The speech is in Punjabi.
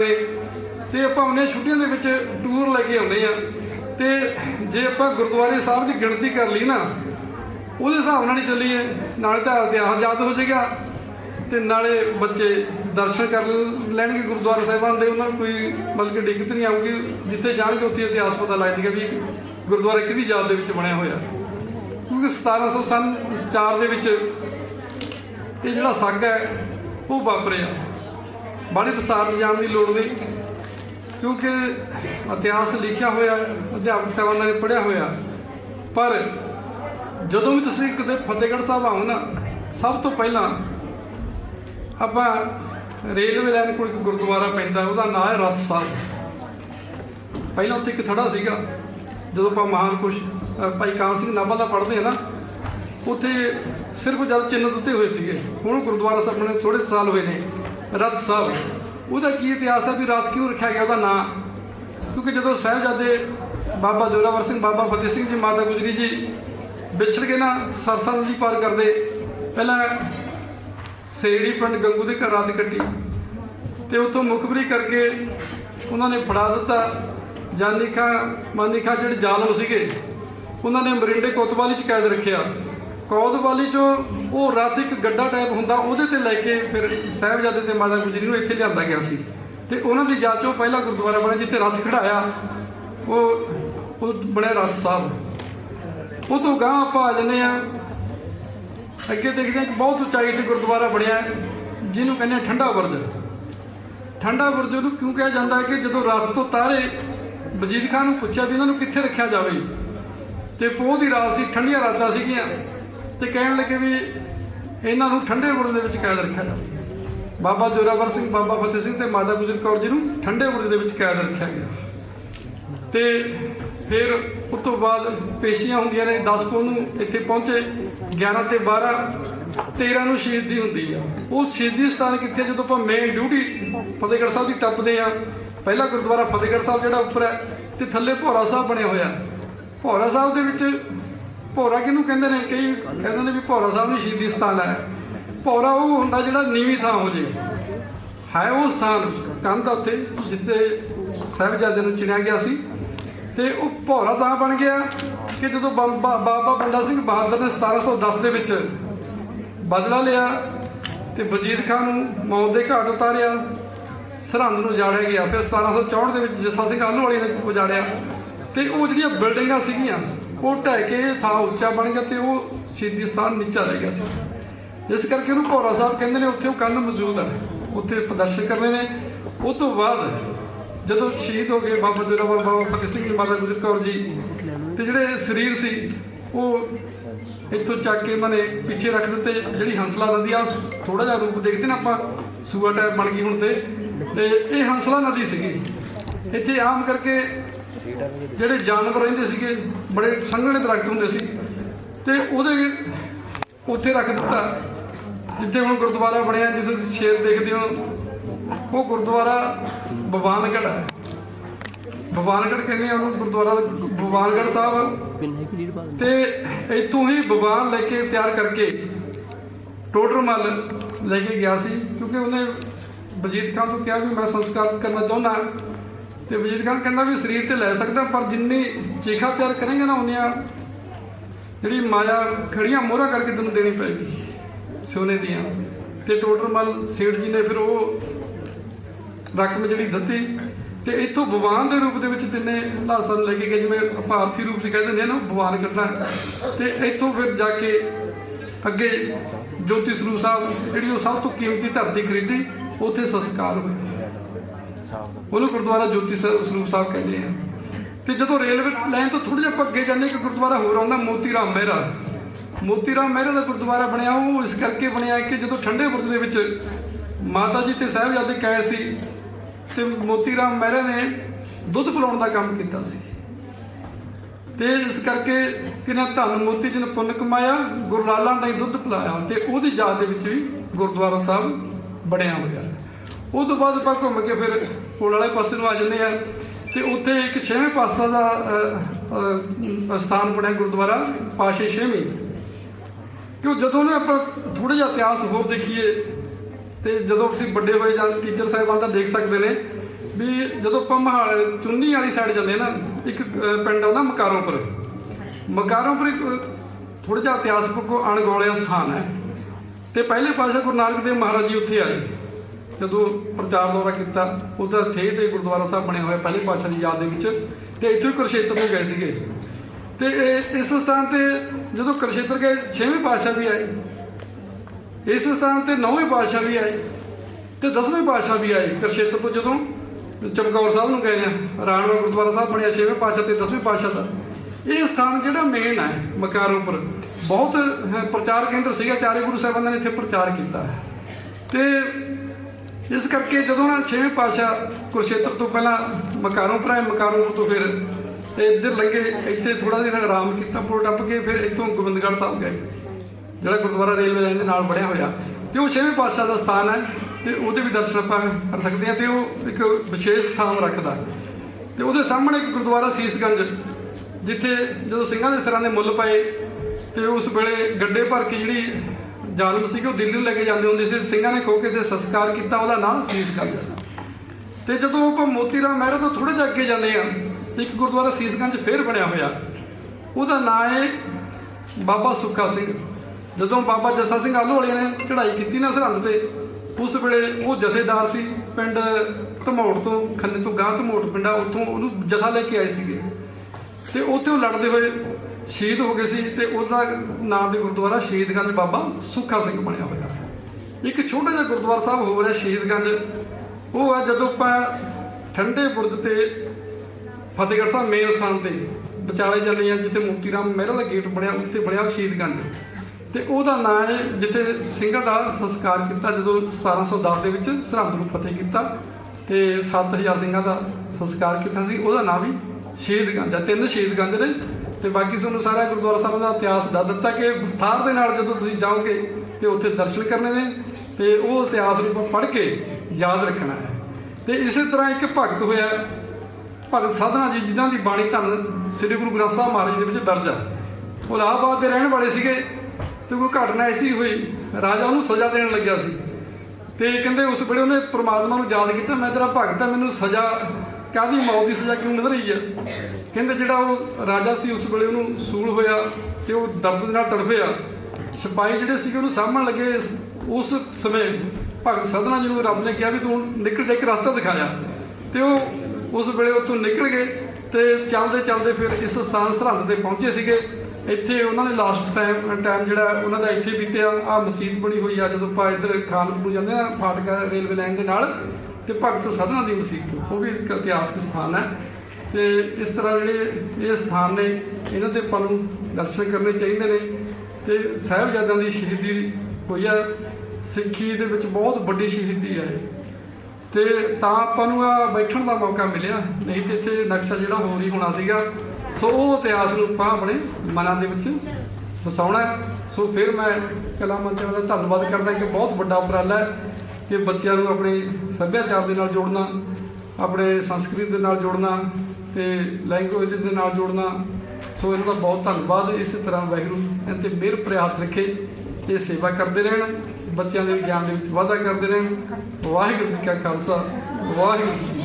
ਤੇ ਆਪਾਂ ਉਹਨੇ ਛੁੱਟੀਆਂ ਦੇ ਵਿੱਚ ਟੂਰ ਲੈ ਕੇ ਆਉਂਦੇ ਆ ਤੇ ਜੇ ਆਪਾਂ ਗੁਰਦੁਆਰੇ ਸਾਹਿਬ ਦੀ ਗਿਣਤੀ ਕਰ ਲਈ ਨਾ, ਉਹਦੇ ਹਿਸਾਬ ਨਾਲ ਹੀ ਚੱਲੀਏ। ਨਾਲੇ ਤਾਂ ਇਤਿਹਾਸ ਯਾਦ ਹੋ ਜਾਏਗਾ। ਤੇ ਨਾਲੇ ਬੱਚੇ ਦਰਸ਼ਨ ਕਰ ਲੈਣਗੇ ਗੁਰਦੁਆਰਾ ਸਾਹਿਬਾਨ ਦੇ। ਉਹਨਾਂ ਨੂੰ ਕੋਈ ਮਤਲਬ ਕਿ ਦਿੱਕਤ ਨਹੀਂ ਆਊਗੀ। ਜਿੱਥੇ ਜਾਣਗੇ ਉੱਥੇ ਇਤਿਹਾਸ ਪਤਾ ਲੱਗ ਜਾਏਗਾ ਵੀ ਇਹ ਗੁਰਦੁਆਰਾ ਕਿਹਦੀ ਯਾਦ ਦੇ ਵਿੱਚ ਬਣਿਆ ਹੋਇਆ। ਕਿਉਂਕਿ 1700 ਸਨ 4 ਦੇ ਵਿੱਚ ਇਹ ਜਿਹੜਾ ਸੰਗ ਹੈ, ਉਹ ਵਾਪਰਿਆ। ਬਾਣੀ ਵਿਸਤਾਰ ਜਾਣ ਦੀ ਲੋੜ ਨਹੀਂ, ਕਿਉਂਕਿ ਇਤਿਹਾਸ ਲਿਖਿਆ ਹੋਇਆ, ਅਧਿਆਪਕ ਸਾਹਿਬਾਨਾਂ ਨੇ ਪੜ੍ਹਿਆ ਹੋਇਆ। ਪਰ ਜਦੋਂ ਵੀ ਤੁਸੀਂ ਕਿਤੇ ਫਤਿਹਗੜ੍ਹ ਸਾਹਿਬ ਆਓ ਨਾ, ਸਭ ਤੋਂ ਪਹਿਲਾਂ ਆਪਾਂ ਰੇਲਵੇ ਲਾਈਨ ਕੋਲ ਇੱਕ ਗੁਰਦੁਆਰਾ ਪੈਂਦਾ, ਉਹਦਾ ਨਾਮ ਹੈ ਰਥ ਸਾਹਿਬ। ਪਹਿਲਾਂ ਉੱਥੇ ਇੱਕ ਥੜਾ ਸੀਗਾ, ਜਦੋਂ ਆਪਾਂ ਮਹਾਨ ਕੁਸ਼ ਭਾਈ ਕਾਨ ਸਿੰਘ ਨਾਭਾ ਦਾ ਪੜ੍ਹਦੇ ਆ ਨਾ, ਉੱਥੇ ਸਿਰਫ ਜਦ ਚਿੰਨ੍ਹ ਦਿੱਤੇ ਹੋਏ ਸੀਗੇ, ਹੁਣ ਗੁਰਦੁਆਰਾ ਸਾਹਿਬ ਨੇ ਥੋੜੇ ਸਾਲ ਹੋਏ ਨੇ। ਰਥ ਸਾਹਿਬ, ਉਹਦਾ ਕੀ ਇਤਿਹਾਸ ਹੈ ਵੀ ਰਥ ਕਿਉਂ ਰੱਖਿਆ ਗਿਆ ਉਹਦਾ ਨਾਂ? ਕਿਉਂਕਿ ਜਦੋਂ ਸਾਹਿਬਜ਼ਾਦੇ ਬਾਬਾ ਜ਼ੋਰਾਵਰ ਸਿੰਘ, ਬਾਬਾ ਫਤਿਹ ਸਿੰਘ ਜੀ, ਮਾਤਾ ਗੁਜਰੀ ਜੀ ਵਿਛੜ ਕੇ ਨਾ ਸਰਸਾ ਨਦੀ ਪਾਰ ਕਰਦੇ, ਪਹਿਲਾਂ ਸੇੜੀ ਪਿੰਡ ਗੰਗੂ ਦੇ ਘਰ ਰਾਤ ਕੱਟੀ ਤੇ ਉੱਥੋਂ ਮੁਖਬਰੀ ਕਰਕੇ ਉਹਨਾਂ ਨੇ ਫੜਾ ਦਿੱਤਾ। ਜਾਨੀ ਖਾਂ, ਮਾਨੀ ਖਾਂ ਜਿਹੜੇ ਜ਼ਾਲਮ ਸੀਗੇ, ਉਹਨਾਂ ਨੇ ਮਰਿੰਡੇ ਕੋਤਵਾਲੀ ਚ ਕੈਦ ਰੱਖਿਆ। ਕੋਤਵਾਲੀ ਚੋਂ ਉਹ ਰੱਥ ਇੱਕ ਗੱਡਾ ਟਾਈਪ ਹੁੰਦਾ, ਉਹਦੇ ਤੇ ਲੈ ਕੇ ਫਿਰ ਸਾਹਿਬਜ਼ਾਦੇ ਤੇ ਮਾਤਾ ਗੁਜਰੀ ਨੂੰ ਇੱਥੇ ਲਿਆਂਦਾ ਗਿਆ ਸੀ। ਤੇ ਉਹਨਾਂ ਦੀ ਯਾਦ ਚੋਂ ਪਹਿਲਾ ਗੁਰਦੁਆਰਾ ਬਣਿਆ ਜਿੱਥੇ ਰੱਥ ਖੜਾਇਆ ਉਹ ਉਹ ਬਣਿਆ ਰੱਥ ਸਾਹਿਬ। ਉਹ ਤੋਂ ਗਾਂ ਆਪਾਂ ਆ ਜੰਨੇ ਆ ਅੱਗੇ ਦੇਖਦੇ ਹਾਂ ਇੱਕ ਬਹੁਤ ਉਚਾਈ ਤੇ ਗੁਰਦੁਆਰਾ ਬਣਿਆ ਜਿਹਨੂੰ ਕਹਿੰਦੇ ਆ ਠੰਡਾ ਬੁਰਜ। ਠੰਡਾ ਬੁਰਜ ਨੂੰ ਕਿਉਂ ਕਿਹਾ ਜਾਂਦਾ ਹੈ ਕਿ ਜਦੋਂ ਰਾਤ ਤੋਂ ਤਾਰੇ ਵਜੀਦ ਖਾਨ ਨੂੰ ਪੁੱਛਿਆ ਵੀ ਇਹਨਾਂ ਨੂੰ ਕਿੱਥੇ ਰੱਖਿਆ ਜਾਵੇ, ਤੇ ਪੋਹ ਦੀ ਰਾਤ ਸੀ, ਠੰਡੀਆਂ ਰਾਤਾਂ ਸੀਗੀਆਂ। ਤੇ ਕਹਿਣ ਲੱਗੇ ਵੀ ਇਹਨਾਂ ਨੂੰ ਠੰਡੇ ਬੁਰਜ ਦੇ ਵਿੱਚ ਕੈਦ ਰੱਖਿਆ ਜਾਵੇ। ਬਾਬਾ ਜੋਰਾਵਰ ਸਿੰਘ, ਬਾਬਾ ਫਤਿਹ ਸਿੰਘ ਤੇ ਮਾਤਾ ਗੁਜਰ ਕੌਰ ਜੀ ਨੂੰ ਠੰਡੇ ਬੁਰਜ ਦੇ ਵਿੱਚ ਕੈਦ ਰੱਖਿਆ ਗਿਆ। ਤੇ ਫਿਰ ਉਸ ਤੋਂ ਬਾਅਦ ਪੇਸ਼ੀਆਂ ਹੁੰਦੀਆਂ ਨੇ 10 ਪੋ ਨੂੰ ਇੱਥੇ ਪਹੁੰਚੇ 11 ਤੇ 12 13 ਨੂੰ ਸ਼ਹੀਦੀ ਹੁੰਦੀ ਆ। ਉਹ ਸ਼ਹੀਦੀ ਸਥਾਨ ਕਿੱਥੇ ਜਦੋਂ ਆਪਾਂ ਮੇਨ ਡਿਊਟੀ ਫਤਿਹਗੜ੍ਹ ਸਾਹਿਬ ਦੀ ਟੱਪਦੇ ਆ ਪਹਿਲਾ ਗੁਰਦੁਆਰਾ ਫਤਿਹਗੜ੍ਹ ਸਾਹਿਬ ਜਿਹੜਾ ਉੱਪਰ ਹੈ, ਤੇ ਥੱਲੇ ਭੋਰਾ ਸਾਹਿਬ ਬਣਿਆ ਹੋਇਆ। ਭੋਰਾ ਸਾਹਿਬ ਦੇ ਵਿੱਚ ਭੋਰਾ ਕਿਹਨੂੰ ਕਹਿੰਦੇ ਨੇ? ਕਈ ਕਹਿੰਦੇ ਨੇ ਵੀ ਭੋਰਾ ਸਾਹਿਬ ਨੂੰ ਸ਼ਹੀਦੀ ਸਥਾਨ ਹੈ। ਭੋਰਾ ਉਹ ਹੁੰਦਾ ਜਿਹੜਾ ਨੀਵੀਂ ਥਾਂ ਹੋ ਜੇ। ਹੈ ਉਹ ਸਥਾਨ ਕੰਧ ਆ ਉੱਤੇ ਜਿੱਥੇ ਸਾਹਿਬਜ਼ਾਦੇ ਨੂੰ ਚਿਣਿਆ ਗਿਆ ਸੀ। ਤੇ ਉਹ ਭੌਰਾ ਤਾਂ ਬਣ ਗਿਆ ਕਿ ਜਦੋਂ ਬੰ- ਬਾਬਾ ਬੰਦਾ ਸਿੰਘ ਬਹਾਦਰ ਨੇ 1710 ਦੇ ਵਿੱਚ ਬਦਲਾ ਲਿਆ ਤੇ ਵਜੀਦ ਖਾਨ ਨੂੰ ਮੌਤ ਦੇ ਘਾਟ ਉਤਾਰਿਆ, ਸਰਹੰਦ ਨੂੰ ਜਾੜਿਆ ਗਿਆ। ਫਿਰ 1764 ਦੇ ਵਿੱਚ ਜੱਸਾ ਸਿੰਘ ਆਲੂਵਾਲੀ ਨੇ ਉਜਾੜਿਆ। ਤੇ ਉਹ ਜਿਹੜੀਆਂ ਬਿਲਡਿੰਗਾਂ ਸੀਗੀਆਂ ਉਹ ਢਹਿ ਕੇ ਥਾਂ ਉੱਚਾ ਬਣ ਗਿਆ ਤੇ ਉਹ ਸ਼ਹੀਦੀ ਸਥਾਨ ਨੀਚਾ ਰਹਿ ਗਿਆ ਸੀ। ਇਸ ਕਰਕੇ ਉਹਨੂੰ ਭੋਰਾ ਸਾਹਿਬ ਕਹਿੰਦੇ ਨੇ, ਉੱਥੇ ਉਹ ਕੰਨ ਮੌਜੂਦ ਹੈ ਉੱਥੇ ਪ੍ਰਦਰਸ਼ਨ ਕਰਨੇ ਨੇ। ਉਹ ਤੋਂ ਬਾਅਦ ਜਦੋਂ ਸ਼ਹੀਦ ਹੋ ਗਏ ਬਾਬਾ ਜੋਰਾਵਰ ਬਾਬਾ ਫਤਿਹ ਸਿੰਘ ਜੀ, ਮਾਤਾ ਗੁਜਰ ਕੌਰ ਜੀ ਤੇ ਜਿਹੜੇ ਸਰੀਰ ਸੀ, ਉਹ ਇੱਥੋਂ ਚੱਕ ਕੇ ਇਹਨਾਂ ਨੇ ਪਿੱਛੇ ਰੱਖ ਦਿੱਤੇ। ਜਿਹੜੀ ਹੰਸਲਾ ਨਦੀ ਆ ਥੋੜਾ ਜਿਹਾ ਰੂਪ ਦੇਖਦੇ ਨਾ ਆਪਾਂ, ਸੂਆ ਟਾਈਪ ਬਣ ਗਈ ਹੁਣ ਤੇ। ਤੇ ਇਹ ਹੰਸਲਾ ਨਦੀ ਸੀਗੀ। ਇੱਥੇ ਆਮ ਕਰਕੇ ਜਿਹੜੇ ਜਾਨਵਰ ਰਹਿੰਦੇ ਸੀਗੇ, ਬੜੇ ਸੰਘਣੇ ਦਰਖਤ ਹੁੰਦੇ ਸੀ। ਤੇ ਉਹਦੇ ਉੱਥੇ ਰੱਖ ਦਿੱਤਾ। ਜਿੱਥੇ ਹੁਣ ਗੁਰਦੁਆਰਾ ਬਣਿਆ, ਜਿੱਥੇ ਤੁਸੀਂ ਸ਼ੇਰ ਦੇਖਦੇ ਹੋ, ਉਹ ਗੁਰਦੁਆਰਾ ਭਵਾਨਗੜ੍ਹ ਹੈ। ਭਵਾਨਗੜ੍ਹ ਕਹਿੰਦੇ ਆ ਉਹਨੂੰ ਗੁਰਦੁਆਰਾ ਭਵਾਨਗੜ੍ਹ ਸਾਹਿਬ। ਤੇ ਇੱਥੋਂ ਹੀ ਬਵਾਨ ਲੈ ਕੇ ਤਿਆਰ ਕਰਕੇ ਟੋਟਰ ਮੱਲ ਲੈ ਕੇ ਗਿਆ ਸੀ। ਕਿਉਂਕਿ ਉਹਨੇ ਵਜੀਦ ਖਾਨ ਨੂੰ ਕਿਹਾ ਵੀ ਮੈਂ ਸੰਸਕਾਰ ਕਰਨਾ ਚਾਹੁੰਦਾ ਤੇ ਵਜੀਦ ਖਾਨ ਕਹਿੰਦਾ ਵੀ ਸਰੀਰ ਤੇ ਲੈ ਸਕਦਾ, ਪਰ ਜਿੰਨੀ ਚੀਖਾ ਤਿਆਰ ਕਰੇਗਾ ਨਾ ਉਹਨੀਆਂ ਜਿਹੜੀ ਮਾਇਆ ਖੜੀਆਂ ਮੋਹਰਾ ਕਰਕੇ ਤੈਨੂੰ ਦੇਣੀ ਪਏਗੀ, ਸੋਨੇ ਦੀਆਂ। ਤੇ ਟੋਟਲ ਮੱਲ ਸੇਠ ਜੀ ਨੇ ਫਿਰ ਉਹ ਰਕਮ ਜਿਹੜੀ ਦਿੱਤੀ, ਤੇ ਇੱਥੋਂ ਭਗਵਾਨ ਦੇ ਰੂਪ ਦੇ ਵਿੱਚ ਤਿੰਨੇ ਲਾਸਾਂ ਨੂੰ ਲੈ ਕੇ ਗਏ, ਜਿਵੇਂ ਭਾਰਤੀ ਰੂਪ ਚ ਕਹਿੰਦੇ ਨੇ ਨਾ ਭਗਵਾਨ ਕੱਢਣਾ। ਤੇ ਇੱਥੋਂ ਫਿਰ ਜਾ ਕੇ ਅੱਗੇ ਜੋਤੀ ਸਰੂਪ ਸਾਹਿਬ, ਜਿਹੜੀ ਉਹ ਸਭ ਤੋਂ ਕੀਮਤੀ ਧਰਤੀ ਖਰੀਦੀ, ਉੱਥੇ ਸੰਸਕਾਰ ਹੋਇਆ। ਉਹਨੂੰ ਗੁਰਦੁਆਰਾ ਜੋਤੀ ਸਰੂਪ ਸਾਹਿਬ ਕਹਿੰਦੇ ਆ। ਤੇ ਜਦੋਂ ਰੇਲਵੇ ਲਾਈਨ ਤੋਂ ਥੋੜਾ ਜਿਹਾ ਆਪਾਂ ਅੱਗੇ ਜਾਂਦੇ ਇੱਕ ਗੁਰਦੁਆਰਾ ਹੋਰ ਆਉਂਦਾ ਮੋਤੀ ਰਾਮ ਮਹਿਰਾ। ਮੋਤੀ ਰਾਮ ਮਹਿਰਾ ਦਾ ਗੁਰਦੁਆਰਾ ਬਣਿਆ, ਉਹ ਇਸ ਕਰਕੇ ਬਣਿਆ ਕਿ ਜਦੋਂ ਠੰਡੇ ਬੁਰਜ ਦੇ ਵਿੱਚ ਮਾਤਾ ਜੀ ਤੇ ਸਾਹਿਬਜ਼ਾਦੇ ਕੈਦ ਸੀ ਤੇ ਮੋਤੀ ਰਾਮ ਮਹਿਰਾ ਨੇ ਦੁੱਧ ਪਿਲਾਉਣ ਦਾ ਕੰਮ ਕੀਤਾ ਸੀ। ਤੇ ਇਸ ਕਰਕੇ ਕਿਨਾ ਧੰਨ ਮੋਤੀ ਜੀ ਨੇ ਪੁੰਨ ਕਮਾਇਆ ਗੁਰਲਾਲਾਂ ਦਾ ਹੀ ਦੁੱਧ ਪਿਲਾਇਆ ਤੇ ਉਹਦੀ ਯਾਦ ਦੇ ਵਿੱਚ ਵੀ ਗੁਰਦੁਆਰਾ ਸਾਹਿਬ ਬਣਿਆ ਹੋਇਆ। ਹੈ ਉਹ ਤੋਂ ਬਾਅਦ ਆਪਾਂ ਘੁੰਮ ਕੇ ਫਿਰ ਪੁਲ ਵਾਲੇ ਪਾਸੇ ਨੂੰ ਆ ਜਾਂਦੇ ਆ। ਤੇ ਉੱਥੇ ਇੱਕ ਛੇਵੇਂ ਪਾਸਾ ਦਾ ਅ, ਸਥਾਨ ਬਣਿਆ ਗੁਰਦੁਆਰਾ ਪਾਸ਼ੇ ਛੇਵੀਂ। ਕਿਉਂ ਜਦੋਂ ਨੇ ਆਪਾਂ ਥੋੜਾ ਜਿਹਾ ਇਤਿਹਾਸ ਹੋਰ ਦੇਖੀਏ ਤੇ ਜਦੋਂ ਅਸੀਂ ਵੱਡੇ ਹੋਏ ਜਾਂ ਟੀਚਰ ਸਾਹਿਬਾਨ ਦਾ ਦੇਖ ਸਕਦੇ ਨੇ ਵੀ ਜਦੋਂ ਆਪਾਂ ਮਹਾਲ ਚੁੰਨੀ ਵਾਲੀ ਸਾਈਡ ਜਾਂਦੇ ਨਾ ਇੱਕ ਪਿੰਡ ਆਉਂਦਾ ਮਕਾਰੋਂਪੁਰ। ਮਕਾਰੋਂਪੁਰ ਇੱਕ ਥੋੜਾ ਜਿਹਾ ਇਤਿਹਾਸਕ ਅਣਗੌਲਿਆ ਸਥਾਨ ਹੈ। ਤੇ ਪਹਿਲੇ ਪਾਤਸ਼ਾਹ ਗੁਰੂ ਨਾਨਕ ਦੇਵ ਮਹਾਰਾਜ ਜੀ ਉੱਥੇ ਆਏ। ਜਦੋਂ ਪ੍ਰਚਾਰ ਦੌਰਾ ਕੀਤਾ ਉਹਦਾ ਥੇ ਤੇ ਗੁਰਦੁਆਰਾ ਸਾਹਿਬ ਬਣਿਆ ਹੋਇਆ ਪਹਿਲੇ ਪਾਤਸ਼ਾਹ ਦੀ ਯਾਦ ਦੇ ਵਿੱਚ, ਤੇ ਇੱਥੋਂ ਹੀ ਕੁਰਸ਼ੇਤਰ ਨੂੰ ਗਏ ਸੀਗੇ। ਤੇ ਇਹ- ਇਸ ਸਥਾਨ ਤੇ ਜਦੋਂ ਕੁਰਸ਼ੇਤਰ ਗਏ, ਛੇਵੇਂ ਪਾਤਸ਼ਾਹ ਵੀ ਆਏ। ਇਸ ਸਥਾਨ ਤੇ ਨੌਵੇਂ ਪਾਤਸ਼ਾਹ ਵੀ ਆਏ, ਤੇ ਦਸਵੇਂ ਪਾਤਸ਼ਾਹ ਵੀ ਆਏ ਕੁਰਸ਼ੇਤਰ ਤੋਂ ਜਦੋਂ ਚਮਕੌਰ ਸਾਹਿਬ ਨੂੰ ਗਏ ਆ ਰਾਣਵਾ ਗੁਰਦੁਆਰਾ ਸਾਹਿਬ ਬਣਿਆ ਛੇਵੇਂ ਪਾਤਸ਼ਾਹ ਤੇ ਦਸਵੇਂ ਪਾਤਸ਼ਾਹ ਦਾ। ਇਹ ਸਥਾਨ ਜਿਹੜਾ ਮੇਨ ਹੈ ਮਕਾਰੋਂਪੁਰ ਬਹੁਤ ਪ੍ਰਚਾਰ ਕੇਂਦਰ ਸੀਗਾ, ਚਾਰੇ ਗੁਰੂ ਸਾਹਿਬਾਨਾਂ ਨੇ ਇੱਥੇ ਪ੍ਰਚਾਰ ਕੀਤਾ। ਹੈ ਤੇ ਇਸ ਕਰਕੇ ਜਦੋਂ ਨਾ ਛੇਵੇਂ ਪਾਤਸ਼ਾਹ ਕੁਰਸ਼ੇਤਰ ਤੋਂ ਪਹਿਲਾਂ ਮਕਾਰੋਂਪੁਰ ਆਏ ਮਕਾਰੋਂਪੁਰ ਤੋਂ ਫਿਰ ਤੇ ਇੱਧਰ ਲੱਗੇ ਇੱਥੇ ਥੋੜਾ ਜਿਹਾ ਆਰਾਮ ਕੀਤਾ, ਪੁਲ ਟੱਪ ਕੇ ਫਿਰ ਇੱਥੋਂ ਗੋਬਿੰਦਗੜ੍ਹ ਸਾਹਿਬ ਗਏ, ਜਿਹੜਾ ਗੁਰਦੁਆਰਾ ਰੇਲਵੇ ਲਾਈਨ ਦੇ ਨਾਲ ਬਣਿਆ ਹੋਇਆ। ਤੇ ਉਹ ਛੇਵੇਂ ਪਾਤਸ਼ਾਹ ਦਾ ਸਥਾਨ ਹੈ ਤੇ ਉਹਦੇ ਵੀ ਦਰਸ਼ਨ ਆਪਾਂ ਕਰ ਸਕਦੇ ਹਾਂ ਤੇ ਉਹ ਇੱਕ ਵਿਸ਼ੇਸ਼ ਸਥਾਨ ਰੱਖਦਾ। ਤੇ ਉਹਦੇ ਸਾਹਮਣੇ ਇੱਕ ਗੁਰਦੁਆਰਾ ਸੀਸਗੰਜ, ਜਿੱਥੇ ਜਦੋਂ ਸਿੰਘਾਂ ਦੇ ਸਿਰਾਂ ਦੇ ਮੁੱਲ ਪਏ ਤੇ ਉਸ ਵੇਲੇ ਗੱਡੇ ਭਰ ਕੇ ਜਿਹੜੀ ਜਾਨਵਰ ਸੀਗੇ ਉਹ ਦਿੱਲੀ ਨੂੰ ਲੈ ਕੇ ਜਾਂਦੇ ਹੁੰਦੇ ਸੀ, ਸਿੰਘਾਂ ਨੇ ਖੋ ਕੇ ਤੇ ਸੰਸਕਾਰ ਕੀਤਾ, ਉਹਦਾ ਨਾਮ ਸੀਸਗੰਜ ਹੈ ਤੇ ਜਦੋਂ ਆਪਾਂ ਮੋਤੀ ਰਾਮ ਮਹਿਰਾ ਤੋਂ ਥੋੜੇ ਜਿਹਾ ਅੱਗੇ ਜਾਂਦੇ ਆ ਇੱਕ ਗੁਰਦੁਆਰਾ ਸੀਸਗੰਜ ਫੇਰ ਬਣਿਆ ਹੋਇਆ। ਉਹਦਾ ਨਾਂ ਹੈ ਬਾਬਾ ਸੁੱਖਾ ਸਿੰਘ। ਜਦੋਂ ਬਾਬਾ ਜੱਸਾ ਸਿੰਘ ਆਲੂ ਵਾਲਿਆਂ ਨੇ ਚੜ੍ਹਾਈ ਕੀਤੀ ਨਾ ਸਰਹੰਦ ਤੇ, ਉਸ ਵੇਲੇ ਉਹ ਜਥੇਦਾਰ ਸੀ ਪਿੰਡ ਧਮੋੜ ਤੋਂ, ਖੰਨੇ ਤੋਂ ਗਾਂ ਧਮੋੜ ਪਿੰਡਾ ਉੱਥੋਂ ਉਹਨੂੰ ਜਥਾ ਲੈ ਕੇ ਆਏ ਸੀਗੇ। ਤੇ ਉੱਥੇ ਉਹ ਲੜਦੇ ਹੋਏ ਸ਼ਹੀਦ ਹੋ ਗਏ ਸੀ ਤੇ ਉਹਦਾ ਨਾਮ ਦੇ ਗੁਰਦੁਆਰਾ ਸ਼ਹੀਦਗੰਜ ਬਾਬਾ ਸੁੱਖਾ ਸਿੰਘ ਬਣਿਆ ਹੋਇਆ। ਇੱਕ ਛੋਟਾ ਜਿਹਾ ਗੁਰਦੁਆਰਾ ਸਾਹਿਬ ਹੋ ਰਿਹਾ ਸ਼ਹੀਦਗੰਜ, ਉਹ ਹੈ ਜਦੋਂ ਆਪਾਂ ਠੰਡੇ ਬੁਰਜ ਤੇ ਫਤਿਹਗੜ੍ਹ ਸਾਹਿਬ ਮੇਨ ਸਥਾਨ ਤੇ ਵਿਚਾਲੇ ਜਾਂਦੇ ਆ ਜਿੱਥੇ ਮੋਤੀ ਰਾਮ ਮਹਿਰਾ ਦਾ ਗੇਟ ਬਣਿਆ, ਉੱਥੇ ਬਣਿਆ ਸ਼ਹੀਦਗੰਜ। ਤੇ ਉਹਦਾ ਨਾਮ ਹੈ ਜਿੱਥੇ ਸਿੰਘਾਂ ਦਾ ਸੰਸਕਾਰ ਕੀਤਾ, ਜਦੋਂ 1710 ਦੇ ਵਿੱਚ ਸਰਹੰਦ ਨੂੰ ਫਤਿਹ ਕੀਤਾ ਤੇ 7000 ਸਿੰਘਾਂ ਦਾ ਸੰਸਕਾਰ ਕੀਤਾ ਸੀ, ਉਹਦਾ ਨਾਮ ਵੀ ਸ਼ਹੀਦਗੰਜ ਹੈ, ਤਿੰਨ ਸ਼ਹੀਦਗੰਜ ਨੇ। ਤੇ ਬਾਕੀ ਤੁਹਾਨੂੰ ਸਾਰਾ ਗੁਰਦੁਆਰਾ ਸਾਹਿਬ ਦਾ ਇਤਿਹਾਸ ਦੱਸ ਦਿੱਤਾ ਕਿ ਵਿਸਥਾਰ ਦੇ ਨਾਲ ਜਦੋਂ ਤੁਸੀਂ ਜਾਓਗੇ ਤੇ ਉੱਥੇ ਦਰਸ਼ਨ ਕਰਨੇ ਨੇ ਤੇ ਉਹ ਇਤਿਹਾਸ ਨੂੰ ਪੜ੍ਹ ਕੇ ਯਾਦ ਰੱਖਣਾ ਹੈ। ਤੇ ਇਸੇ ਤਰ੍ਹਾਂ ਇੱਕ ਭਗਤ ਹੋਇਆ, ਭਗਤ ਸਾਧਨਾ ਜੀ, ਜਿਨ੍ਹਾਂ ਦੀ ਬਾਣੀ ਧੰਨ ਸ੍ਰੀ ਗੁਰੂ ਗ੍ਰੰਥ ਸਾਹਿਬ ਮਹਾਰਾਜ ਦੇ ਵਿੱਚ ਦਰਜ ਹੈ ਉਹ ਇਲਾਹਾਬਾਦ ਦੇ ਰਹਿਣ ਵਾਲੇ ਸੀਗੇ ਤੇ ਕੋਈ ਘਟਨਾ ਐਸੀ ਹੋਈ, ਰਾਜਾ ਉਹਨੂੰ ਸਜ਼ਾ ਦੇਣ ਲੱਗਿਆ ਸੀ। ਤੇ ਕਹਿੰਦੇ ਉਸ ਵੇਲੇ ਉਹਨੇ ਪ੍ਰਮਾਤਮਾ ਨੂੰ ਯਾਦ ਕੀਤਾ, ਮੈਂ ਤੇਰਾ ਭਗਤ ਹਾਂ, ਮੈਨੂੰ ਸਜ਼ਾ ਕਾਦੀ ਮੌਤ ਦੀ ਸਜ਼ਾ ਕਿਉਂ ਮਿਲ ਰਹੀ ਹੈ ਕਹਿੰਦੇ ਜਿਹੜਾ ਉਹ ਰਾਜਾ ਸੀ, ਉਸ ਵੇਲੇ ਉਹਨੂੰ ਸੂਲ ਹੋਇਆ ਤੇ ਉਹ ਦਰਦ ਦੇ ਨਾਲ ਤੜਫਿਆ ਸਿਪਾਹੀ ਜਿਹੜੇ ਸੀਗੇ, ਉਹਨੂੰ ਸਾਹਮਣ ਲੱਗੇ ਉਸ ਸਮੇਂ ਭਗਤ ਸਦਨਾ ਜੀ ਨੂੰ ਰੱਬ ਨੇ ਕਿਹਾ ਵੀ ਤੂੰ ਨਿਕਲ ਜਾ ਇੱਕ ਰਸਤਾ ਦਿਖਾਇਆ। ਤੇ ਉਹ ਉਸ ਵੇਲੇ ਉੱਥੋਂ ਨਿਕਲ ਗਏ ਤੇ ਚੱਲਦੇ ਚੱਲਦੇ ਫਿਰ ਇਸ ਸਥਾਨ ਸਰਹੰਦ ਤੇ ਪਹੁੰਚੇ ਸੀਗੇ। ਇੱਥੇ ਉਹਨਾਂ ਨੇ ਲਾਸਟ ਟਾਈਮ ਟਾਈਮ ਜਿਹੜਾ ਉਹਨਾਂ ਦਾ ਇੱਥੇ ਬੀਤਿਆ। ਆ ਮਸਜਿਦ ਬਣੀ ਹੋਈ ਆ, ਜਦੋਂ ਆਪਾਂ ਇੱਧਰ ਖਾਨਪੁਰ ਜਾਂਦੇ ਆ, ਫਾਟਕਾ ਰੇਲਵੇ ਲਾਈਨ ਦੇ ਨਾਲ। ਤੇ ਭਗਤ ਸਦਨਾ ਦੀ ਮਸਜਿਦ ਉਹ ਵੀ ਇੱਕ ਇਤਿਹਾਸਕ ਸਥਾਨ ਹੈ। ਤੇ ਇਸ ਤਰ੍ਹਾਂ ਜਿਹੜੇ ਇਹ ਸਥਾਨ ਨੇ, ਇਹਨਾਂ ਤੇ ਆਪਾਂ ਨੂੰ ਦਰਸ਼ਨ ਕਰਨੇ ਚਾਹੀਦੇ ਨੇ। ਤੇ ਸਾਹਿਬਜ਼ਾਦਿਆਂ ਦੀ ਸ਼ਹੀਦੀ ਹੋਈ ਹੈ ਸਿੱਖੀ ਦੇ ਵਿੱਚ ਬਹੁਤ ਵੱਡੀ ਸ਼ਹੀਦੀ ਹੈ ਇਹ। ਤੇ ਤਾਂ ਆਪਾਂ ਨੂੰ ਆ ਬੈਠਣ ਦਾ ਮੌਕਾ ਮਿਲਿਆ, ਨਹੀਂ ਤੇ ਇੱਥੇ ਨਕਸ਼ਾ ਜਿਹੜਾ ਹੋਰ ਹੀ ਹੋਣਾ ਸੀਗਾ। ਸੋ ਉਹ ਇਤਿਹਾਸ ਨੂੰ ਆਪਾਂ ਆਪਣੇ ਮਨਾਂ ਦੇ ਵਿੱਚ ਵਸਾਉਣਾ ਸੋ ਫਿਰ ਮੈਂ ਕਲਾ ਮੰਚਾਂ ਦਾ ਧੰਨਵਾਦ ਕਰਦਾ ਕਿ ਬਹੁਤ ਵੱਡਾ ਉਪਰਾਲਾ ਹੈ। ਕਿ ਬੱਚਿਆਂ ਨੂੰ ਆਪਣੇ ਸੱਭਿਆਚਾਰ ਦੇ ਨਾਲ ਜੋੜਨਾ, ਆਪਣੇ ਸੰਸਕ੍ਰਿਤ ਦੇ ਨਾਲ ਜੋੜਨਾ ਤੇ ਲੈਂਗੁਏਜ ਦੇ ਨਾਲ ਜੋੜਨਾ। ਸੋ ਇਹਨਾਂ ਦਾ ਬਹੁਤ ਧੰਨਵਾਦ ਇਸੇ ਤਰ੍ਹਾਂ ਵਾਹਿਗੁਰੂ ਇਹਨਾਂ ਤੇ ਮਿਹਰ ਭਰਿਆ ਰੱਖੇ ਇਹ ਸੇਵਾ ਕਰਦੇ ਰਹਿਣ, ਬੱਚਿਆਂ ਦੇ ਗਿਆਨ ਦੇ ਵਿੱਚ ਵਾਧਾ ਕਰਦੇ ਰਹਿਣ। ਵਾਹਿਗੁਰੂ ਜੀ ਕਾ ਖਾਲਸਾ, ਵਾਹਿਗੁਰੂ ਜੀ